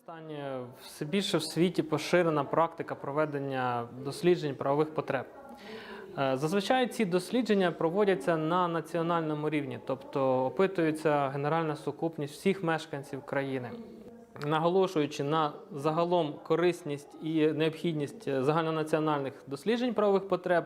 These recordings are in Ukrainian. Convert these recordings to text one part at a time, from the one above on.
Останнє все більше в світі поширена практика проведення досліджень правових потреб. Е, Зазвичай ці дослідження проводяться на національному рівні, тобто опитується генеральна сукупність всіх мешканців країни. Наголошуючи на загалом корисність і необхідність е, загальнонаціональних досліджень правових потреб,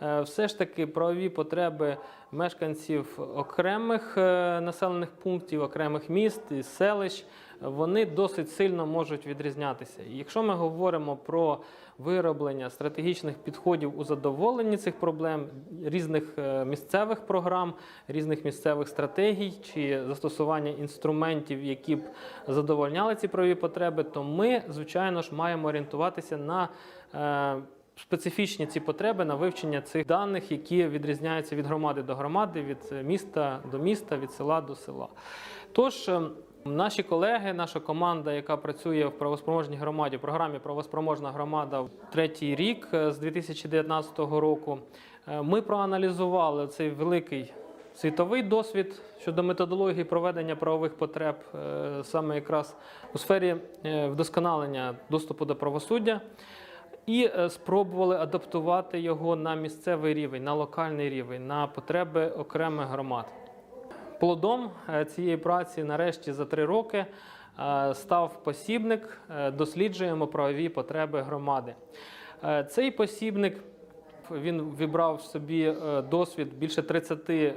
все ж таки правові потреби мешканців окремих е, населених пунктів, окремих міст і селищ, вони досить сильно можуть відрізнятися. І якщо ми говоримо про вироблення стратегічних підходів у задоволенні цих проблем, різних е, місцевих програм, різних місцевих стратегій чи застосування інструментів, які б задовольняли ці правові потреби, то ми, звичайно ж, маємо орієнтуватися на е, специфічні ці потреби на вивчення цих даних, які відрізняються від громади до громади, від е, міста до міста, від села до села. Тож е, наші колеги, наша команда, яка працює в правоспроможній громаді, в програмі Правоспроможна громада третій рік е, з 2019 року, ми проаналізували цей великий світовий досвід щодо методології проведення правових потреб, саме якраз у сфері вдосконалення доступу до правосуддя і е, спробували адаптувати його на місцевий рівень, на локальний рівень, на потреби окремих громад. Плодом е, цієї праці, нарешті, за три роки е, став посібник Досліджуємо правові потреби громади. Цей посібник він вібрав в собі досвід більше 30 е,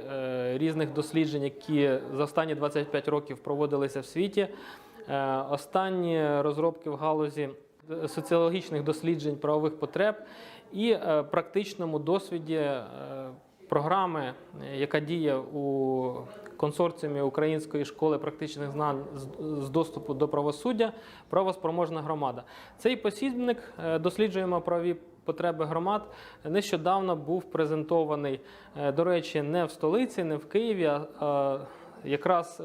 різних досліджень, які за останні 25 років проводилися в світі. Останні розробки в галузі соціологічних досліджень правових потреб і е, практичному досвіді е, програми, е, яка діє у консорціумі Української школи практичних знань з- доступу до правосуддя правоспроможна громада. Цей посібник досліджуємо правові потреби громад. Нещодавно був презентований, до речі, не в столиці, не в Києві, а якраз.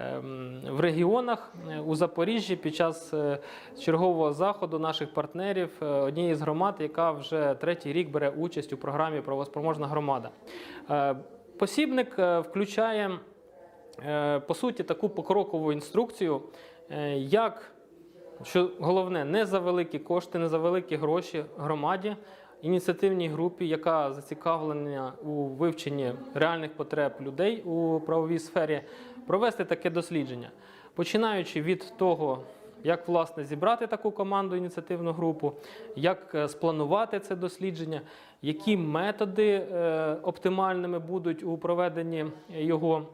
Ем, В регіонах е, у Запоріжжі під час е, чергового заходу наших партнерів е, однієї з громад, яка вже третій рік бере участь у програмі Правоспроможна громада. Посібник включає по суті таку покрокову інструкцію, як що головне, не за великі кошти, не за великі гроші громаді, ініціативній групі, яка зацікавлена у вивченні реальних потреб людей у правовій сфері, провести таке дослідження, починаючи від того. Як власне зібрати таку команду, ініціативну групу, як е, спланувати це дослідження, які методи е, оптимальними будуть у проведенні його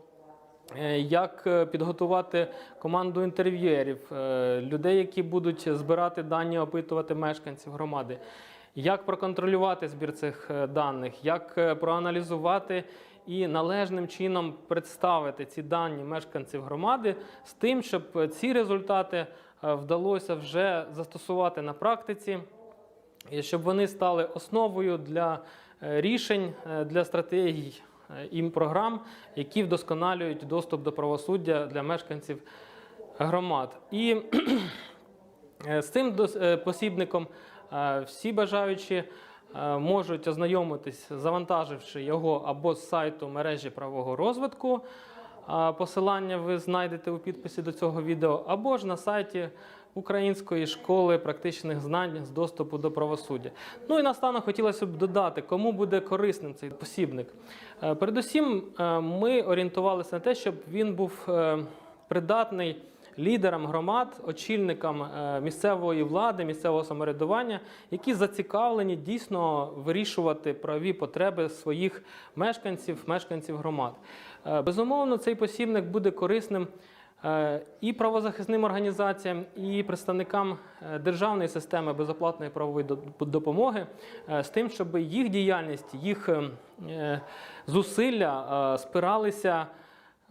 Е, Як підготувати команду інтерв'юерів, е, людей, які будуть збирати дані, опитувати мешканців громади, як проконтролювати збір цих е, даних, як е, проаналізувати і належним чином представити ці дані мешканців громади з тим, щоб ці результати е, вдалося вже застосувати на практиці і щоб вони стали основою для е, рішень, е, для стратегій е, і програм, які вдосконалюють доступ до правосуддя для мешканців громад. І е, з цим е, посібником е, всі бажаючі е, можуть ознайомитись, завантаживши його або з сайту мережі правового розвитку. Посилання ви знайдете у підписі до цього відео, або ж на сайті Української школи практичних знань з доступу до правосуддя. Ну і настанок хотілося б додати, кому буде корисним цей посібник. Е, Передусім, е, ми орієнтувалися на те, щоб він був е, придатний лідерам громад, очільникам е, місцевої влади, місцевого самоврядування, які зацікавлені дійсно вирішувати правові потреби своїх мешканців, мешканців громад. Е, Безумовно, цей посібник буде корисним е, і правозахисним організаціям, і представникам державної системи безоплатної правової допомоги з тим, щоб їх діяльність, їх е, е, зусилля спиралися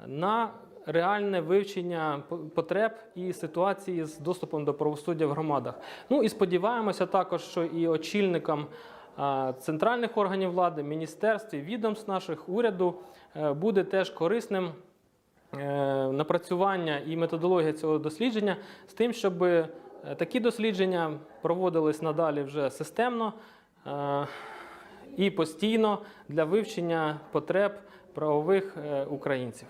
на реальне вивчення потреб і ситуації з доступом до правосуддя в громадах. Ну і сподіваємося також, що і очільникам центральних органів влади, міністерств і відомств наших уряду е, буде теж корисним е, напрацювання і методологія цього дослідження з тим, щоб е, такі дослідження проводились надалі вже системно і постійно для вивчення потреб правових українців.